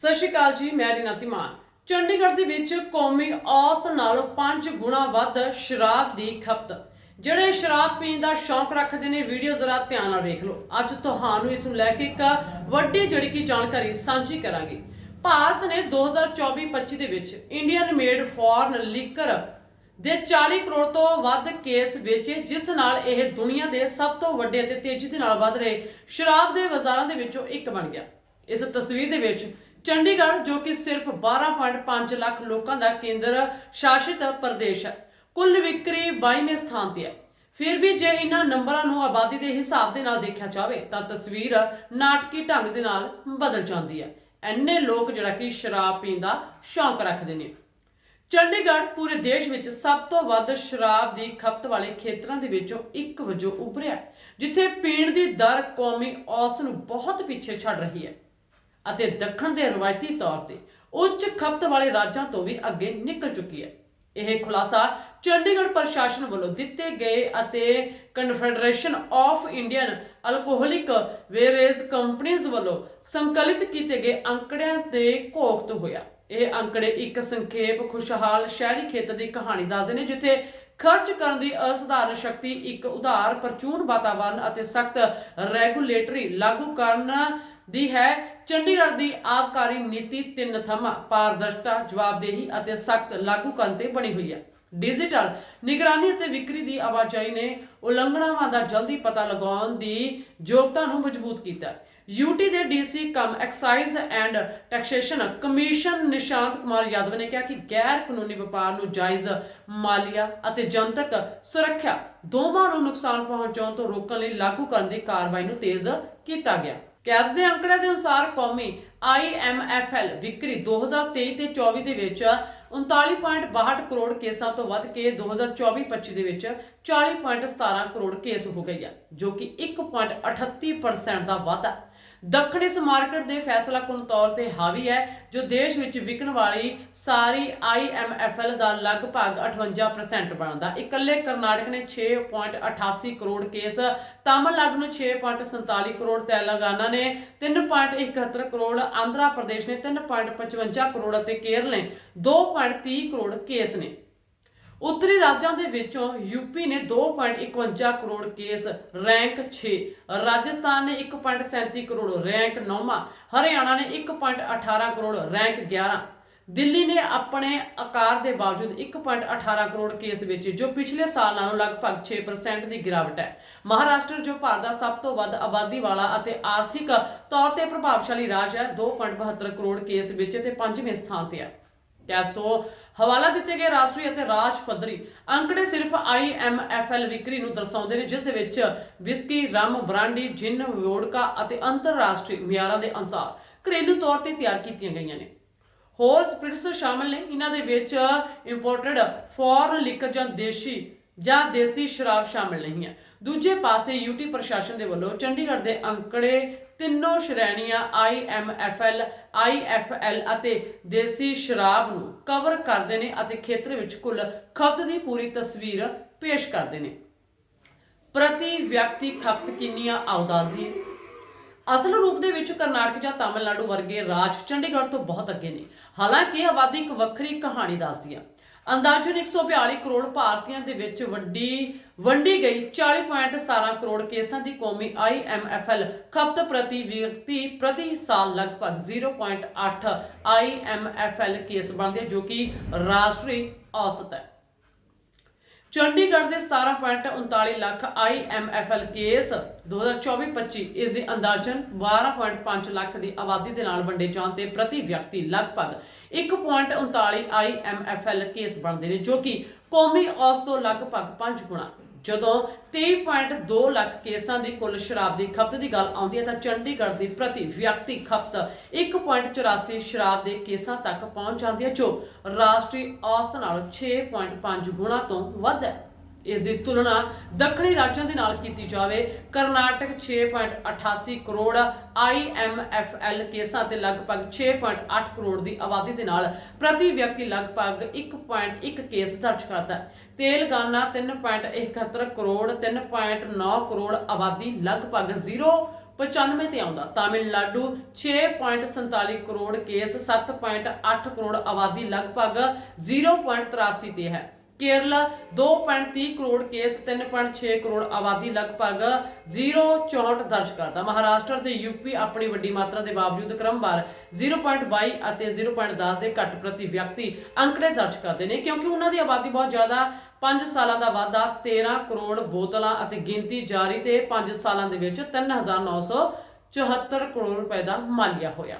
ਸਤਿ ਸ਼੍ਰੀ ਅਕਾਲ ਜੀ, ਮੈਂ ਰੀਨਾ ਮਾਨ ਚੰਡੀਗੜ੍ਹ ਦੇ ਵਿੱਚ ਕੌਮੀ ਔਸਤ ਨਾਲੋਂ 5 ਗੁਣਾ ਵੱਧ ਸ਼ਰਾਬ ਦੀ ਖਪਤ। ਜਿਹੜੇ ਸ਼ਰਾਬ ਪੀਣ ਦਾ ਸ਼ੌਂਕ ਰੱਖਦੇ ਨੇ, ਵੀਡੀਓ ਜ਼ਰਾ ਧਿਆਨ ਨਾਲ ਵੇਖ ਲਓ। ਅੱਜ ਤੁਹਾਨੂੰ ਇਸ ਨੂੰ ਲੈ ਕੇ ਇੱਕ ਵੱਡੀ ਜਿਹੜੀ ਕਿ ਜਾਣਕਾਰੀ ਸਾਂਝੀ ਕਰਾਂਗੇ। ਭਾਰਤ ਨੇ 2024-25 ਦੇ ਵਿੱਚ ਇੰਡੀਅਨ ਮੇਡ ਫੋਰਨ ਲਿਕਰ ਦੇ 40 ਕਰੋੜ ਤੋਂ ਵੱਧ ਕੇਸ ਵੇਚੇ, ਜਿਸ ਨਾਲ ਇਹ ਦੁਨੀਆ ਦੇ ਸਭ ਤੋਂ ਵੱਡੇ ਅਤੇ ਤੇਜ਼ੀ ਦੇ ਨਾਲ ਵੱਧ ਰਹੇ ਸ਼ਰਾਬ ਦੇ ਬਾਜ਼ਾਰਾਂ ਦੇ ਵਿੱਚੋਂ ਇੱਕ ਬਣ ਗਿਆ। ਇਸ ਤਸਵੀਰ ਦੇ ਵਿੱਚ ਚੰਡੀਗੜ੍ਹ, ਜੋ ਕਿ ਸਿਰਫ 12.5 ਲੱਖ ਲੋਕਾਂ ਦਾ ਕੇਂਦਰ ਸ਼ਾਸਿਤ ਪ੍ਰਦੇਸ਼ ਹੈ। ਕੁੱਲ ਵਿਕਰੀ 22ਵੇਂ ਸਥਾਨ ਤੇ ਹੈ। ਫਿਰ ਵੀ ਜੇ ਇਹਨਾਂ ਨੰਬਰਾਂ ਨੂੰ ਆਬਾਦੀ ਦੇ ਹਿਸਾਬ ਦੇ ਨਾਲ ਦੇਖਿਆ ਜਾਵੇ, ਤਾਂ ਤਸਵੀਰ ਨਾਟਕੀ ਢੰਗ ਦੇ ਨਾਲ ਬਦਲ ਜਾਂਦੀ ਹੈ। ਐਨੇ ਲੋਕ ਜਿਹੜਾ ਕਿ ਸ਼ਰਾਬ ਪੀਣ ਦਾ ਸ਼ੌਂਕ ਰੱਖਦੇ ਨੇ। ਚੰਡੀਗੜ੍ਹ ਪੂਰੇ ਦੇਸ਼ ਵਿੱਚ ਸਭ ਤੋਂ ਵੱਧ ਸ਼ਰਾਬ ਦੀ ਖਪਤ ਵਾਲੇ ਖੇਤਰਾਂ ਦੇ ਵਿੱਚੋਂ ਇੱਕ ਵਜੋਂ ਉੱਭਰਿਆ ਜਿੱਥੇ ਪੀਣ ਦੀ ਦਰ ਕੌਮੀ ਔਸਤ ਨੂੰ ਬਹੁਤ ਪਿੱਛੇ ਛੱਡ ਰਹੀ ਹੈ। ਅਤੇ ਦੱਖਣ ਦੇ ਰਵਾਇਤੀ ਤੌਰ ਤੇ ਉੱਚ ਖਪਤ ਵਾਲੇ ਰਾਜਾਂ ਤੋਂ ਵੀ ਅੱਗੇ ਨਿਕਲ ਚੁੱਕੀ ਹੈ। ਇਹ ਖੁਲਾਸਾ ਚੰਡੀਗੜ੍ਹ ਪ੍ਰਸ਼ਾਸਨ ਵੱਲੋਂ ਦਿੱਤੇ ਗਏ ਅਤੇ confederation of Indian alcoholic beverage ਕੰਪਨੀਆਂ ਵੱਲੋਂ ਸੰਕਲਿਤ ਕੀਤੇ ਗਏ ਅੰਕੜਿਆਂ ਦੇ ਘੋਖ ਤੋਂ ਹੋਇਆ। ਇਹ ਅੰਕੜੇ ਇੱਕ ਸੰਖੇਪ, ਖੁਸ਼ਹਾਲ, ਸ਼ਹਿਰੀ ਖੇਤਰ ਦੀ ਕਹਾਣੀ ਦੱਸਦੇ ਨੇ, ਜਿੱਥੇ ਖਰਚ ਕਰਨ ਦੀ ਅਸਧਾਰਨ ਸ਼ਕਤੀ ਇੱਕ ਉਧਾਰ, ਪ੍ਰਚੂਨ ਵਾਤਾਵਰਣ ਅਤੇ ਸਖਤ ਰੈਗੂਲੇਟਰੀ ਲਾਗੂ ਕਰਨ ਦੀ ਹੈ। ਚੰਡੀਗੜ੍ਹ ਦੀ ਆਬਕਾਰੀ ਨੀਤੀ ਤਿੰਨ ਥੰਮਾ ਪਾਰਦਰਸ਼ਤਾ, ਜਵਾਬਦੇਹੀ ਅਤੇ ਸਖਤ ਲਾਗੂ ਕਰਨ ਤੇ ਬਣੀ ਹੋਈ ਹੈ। ਡਿਜੀਟਲ ਨਿਗਰਾਨੀ ਅਤੇ ਵਿਕਰੀ ਦੀ ਆਵਾਜਾਈ ਨੇ ਉਲੰਘਣਾਵਾਂ ਦਾ ਜਲਦੀ ਪਤਾ ਲਗਾਉਣ ਦੀ ਯੋਗਤਾ ਨੂੰ ਮਜ਼ਬੂਤ ਕੀਤਾ ਹੈ। ਯੂਟੀ ਦੇ DC cum excise and taxation commission Nishant Kumar Yadav ਨੇ ਕਿਹਾ ਕਿ ਗੈਰ ਕਾਨੂੰਨੀ ਵਪਾਰ ਨੂੰ ਜਾਇਜ਼ ਮਾਲੀਆ ਅਤੇ ਜਨਤਕ ਸੁਰੱਖਿਆ ਦੋਵਾਂ ਨੂੰ ਨੁਕਸਾਨ ਪਹੁੰਚਾਉਣ ਤੋਂ ਰੋਕਣ ਲਈ ਲਾਗੂ ਕਰਨ ਦੀ ਕਾਰਵਾਈ ਨੂੰ ਤੇਜ਼ ਕੀਤਾ ਗਿਆ। ਕੈਬਸ ਦੇ ਅੰਕੜਿਆਂ ਦੇ ਅਨੁਸਾਰ ਕੌਮੀ IMFL ਵਿਕਰੀ 2023 ਤੇ 24 ਦੇ ਵਿੱਚ 39.62 ਕਰੋੜ ਕੇਸਾਂ ਤੋਂ ਵੱਧ ਕੇ 2024-25 ਦੇ ਵਿੱਚ 40.17 ਕਰੋੜ ਕੇਸ ਹੋ ਗਈ ਹੈ ਜੋ ਕਿ 1.38% ਦਾ ਵਾਧਾ ਹੈ ਦੱਖਣ ਇਸ ਮਾਰਕੀਟ ਦੇ ਫੈਸਲਾ ਫੈਸਲਾਕੁਨ ਤੌਰ ਤੇ ਹਾਵੀ ਹੈ, ਜੋ ਦੇਸ਼ ਵਿੱਚ ਵਿਕਣ ਵਾਲੀ ਸਾਰੀ IMFL ਦਾ ਲਗਭਗ 58% ਬਣਦਾ। ਇਕੱਲੇ ਕਰਨਾਟਕ ਨੇ 6.88 ਕਰੋੜ ਕੇਸ, ਤਾਮਿਲਨਾਡੂ ਨੂੰ 6.47 ਕਰੋੜ ਤੇਲੰਗਾਨਾ ਨੇ 3.71 ਕਰੋੜ, ਆਂਧਰਾ ਪ੍ਰਦੇਸ਼ ਨੇ 3.55 ਕਰੋੜ ਅਤੇ ਕੇਰਲ ਨੇ 2.30 ਕਰੋੜ ਕੇਸ ਨੇ। ਉੱਤਰੀ ਰਾਜਾਂ ਦੇ ਵਿੱਚੋਂ ਯੂਪੀ ਨੇ 2.51 ਕਰੋੜ ਕੇਸ, ਰੈਂਕ 6 ਰਾਜਸਥਾਨ ਨੇ 1.37 ਕਰੋੜ, ਰੈਂਕ 9ਵਾਂ ਹਰਿਆਣਾ ਨੇ 1.18 ਕਰੋੜ, ਰੈਂਕ 11 ਦਿੱਲੀ ਨੇ ਆਪਣੇ ਆਕਾਰ ਦੇ ਬਾਵਜੂਦ 1.18 ਕਰੋੜ ਕੇਸ ਵਿੱਚ, ਜੋ ਪਿਛਲੇ ਸਾਲ ਨਾਲੋਂ ਲਗਭਗ 6% ਦੀ ਗਿਰਾਵਟ ਹੈ। ਮਹਾਰਾਸ਼ਟਰ, ਜੋ ਭਾਰਤ ਦਾ ਸਭ ਤੋਂ ਵੱਧ ਆਬਾਦੀ ਵਾਲਾ ਅਤੇ ਆਰਥਿਕ ਤੌਰ ਤੇ ਪ੍ਰਭਾਵਸ਼ਾਲੀ ਰਾਜ ਹੈ 2.72 ਕਰੋੜ ਕੇਸ ਵਿੱਚ ਤੇ ਪੰਜਵੇਂ ਸਥਾਨ ਤੇ ਹੈ। ਕੈਬਸ ਤੋਂ ਹਵਾਲਾ ਦਿੱਤੇ ਗਏ ਰਾਸ਼ਟਰੀ ਅਤੇ ਰਾਜ ਪੱਧਰੀ ਅੰਕੜੇ ਸਿਰਫ IMFL ਵਿਕਰੀ ਨੂੰ ਦਰਸਾਉਂਦੇ ਨੇ ਜਿਸ ਵਿੱਚ ਵਿਸਕੀ, ਰਮ, ਬ੍ਰਾਂਡੀ, ਜਿਨ, ਵੋਡਕਾ ਅਤੇ ਅੰਤਰਰਾਸ਼ਟਰੀ ਮਿਆਰਾਂ ਦੇ ਅਨੁਸਾਰ ਘਰੇਲੂ ਤੌਰ ਤੇ ਤਿਆਰ ਕੀਤੀਆਂ ਗਈਆਂ ਨੇ। ਹੋਰ ਸਪਿਰਿਟਸ ਸ਼ਾਮਲ ਨੇ। ਇਹਨਾਂ ਦੇ ਵਿੱਚ ਇੰਪੋਰਟਡ ਫੋਰਨ ਲਿਕਰ ਜਾਂ ਦੇਸ਼ੀ ਜਾਂ ਦੇਸੀ ਸ਼ਰਾਬ ਸ਼ਾਮਲ ਨਹੀਂ ਹੈ। ਦੂਜੇ ਪਾਸੇ ਯੂਟੀ ਪ੍ਰਸ਼ਾਸਨ ਦੇ ਵੱਲੋਂ ਚੰਡੀਗੜ੍ਹ ਦੇ ਅੰਕੜੇ ਤਿੰਨੋਂ ਸ਼੍ਰੇਣੀਆਂ IMFL, IFL ਅਤੇ ਦੇਸੀ ਸ਼ਰਾਬ ਨੂੰ ਕਵਰ ਕਰਦੇ ਨੇ ਅਤੇ ਖੇਤਰ ਵਿੱਚ ਕੁੱਲ ਖਪਤ ਦੀ ਪੂਰੀ ਤਸਵੀਰ ਪੇਸ਼ ਕਰਦੇ ਨੇ। ਪ੍ਰਤੀ ਵਿਅਕਤੀ ਖਪਤ ਕਿੰਨੀਆਂ? ਆਉਦਾਜ਼ੀ ਅਸਲ ਰੂਪ ਦੇ ਵਿੱਚ ਕਰਨਾਟਕ ਜਾਂ ਤਾਮਿਲਨਾਡੂ ਵਰਗੇ ਰਾਜ ਚੰਡੀਗੜ੍ਹ ਤੋਂ ਬਹੁਤ ਅੱਗੇ ਨੇ। ਹਾਲਾਂਕਿ ਆਬਾਦੀ ਇੱਕ ਵੱਖਰੀ ਕਹਾਣੀ ਦੱਸਦੀ ਹੈ ਅੰਦਾਜ਼ਨ 142 ਕਰੋੜ ਭਾਰਤੀਆਂ ਦੇ ਵਿੱਚ ਵੱਡੀ, ਵੰਡੀ ਗਈ 40.17 ਕਰੋੜ ਕੇਸਾਂ ਦੀ ਕੌਮੀ IMFL ਖਪਤ ਪ੍ਰਤੀ ਵਿਅਕਤੀ ਪ੍ਰਤੀ ਸਾਲ ਲਗਭਗ 0.8 IMFL ਕੇਸ ਬਣਦੇ ਜੋ ਕਿ ਰਾਸ਼ਟਰੀ ਔਸਤ ਹੈ। ਚੰਡੀਗੜ੍ਹ ਦੇ 17.39 ਲੱਖ IMFL ਕੇਸ 2024-25 ਇਸ ਦੀ ਅੰਦਾਜ਼ਨ 12.5 ਲੱਖ ਦੀ ਆਬਾਦੀ ਦੇ ਨਾਲ ਵੰਡੇ ਜਾਣ ਤੇ ਪ੍ਰਤੀ ਵਿਅਕਤੀ ਲਗਭਗ 1.39 IMFL ਕੇਸ ਬਣਦੇ ਨੇ, ਜੋ ਕਿ ਕੌਮੀ ਔਸਤ ਤੋਂ ਲਗਭਗ 5 ਗੁਣਾ ਜਦੋਂ 23.2 ਲੱਖ ਕੇਸਾਂ ਦੀ ਕੁੱਲ ਸ਼ਰਾਬ ਦੀ ਖਪਤ ਦੀ ਗੱਲ ਆਉਂਦੀ ਹੈ ਤਾਂ ਚੰਡੀਗੜ੍ਹ ਦੀ ਪ੍ਰਤੀ ਵਿਅਕਤੀ ਖਪਤ 1.84 ਸ਼ਰਾਬ ਦੇ ਕੇਸਾਂ ਤੱਕ ਪਹੁੰਚ ਜਾਂਦੀ ਹੈ, ਜੋ ਰਾਸ਼ਟਰੀ ਔਸਤ ਨਾਲੋਂ 6.5 ਗੁਣਾ ਤੋਂ ਵੱਧ ਹੈ। ਇਸ ਦੀ ਤੁਲਨਾ ਦੱਖਣੀ ਰਾਜਾਂ ਦੇ ਨਾਲ ਕੀਤੀ ਜਾਵੇ। ਕਰਨਾਟਕ 6.88 ਕਰੋੜ IMFL ਕੇਸਾਂ ਤੇ ਲਗਭਗ 6.8 ਕਰੋੜ ਦੀ ਆਬਾਦੀ ਦੇ ਨਾਲ ਪ੍ਰਤੀ ਵਿਅਕਤੀ ਲਗਭਗ 1.1 ਕੇਸ ਦਰਜ ਕਰਦਾ ਹੈ। ਤੇਲੰਗਾਨਾ 3.71 ਕਰੋੜ 3.9 ਕਰੋੜ ਆਬਾਦੀ ਲਗਭਗ 0 95 ਤੇ ਆਉਂਦਾ। ਤਾਮਿਲਨਾਡੂ 6.47 ਕਰੋੜ ਕੇਸ 7.8 ਕਰੋੜ ਆਬਾਦੀ ਲਗਭਗ 0.83 ਤੇ ਹੈ। ਕੇਰਲਾ 2.30 ਕਰੋੜ ਕੇਸ 3.6 ਕਰੋੜ ਆਬਾਦੀ ਲਗਭਗ 0.64 ਦਰਜ ਕਰਦਾ। ਮਹਾਰਾਸ਼ਟਰ ਤੇ ਯੂਪੀ ਆਪਣੀ ਵੱਡੀ ਮਾਤਰਾ ਦੇ ਬਾਵਜੂਦ ਕ੍ਰਮਵਾਰ 0.22 ਅਤੇ 0.10 ਦੇ ਘੱਟ ਪ੍ਰਤੀ ਵਿਅਕਤੀ ਅੰਕੜੇ ਦਰਜ ਕਰਦੇ ਨੇ, ਕਿਉਂਕਿ ਉਹਨਾਂ ਦੀ ਆਬਾਦੀ ਬਹੁਤ ਜ਼ਿਆਦਾ। 5 ਸਾਲਾਂ ਦਾ ਵਾਧਾ 13 ਕਰੋੜ ਬੋਤਲਾਂ ਅਤੇ ਗਿਣਤੀ ਜਾਰੀ ਤੇ 5 ਸਾਲਾਂ ਦੇ ਵਿੱਚ 3974 ਕਰੋੜ ਰੁਪਏ ਦਾ ਮਾਲੀਆ ਹੋਇਆ।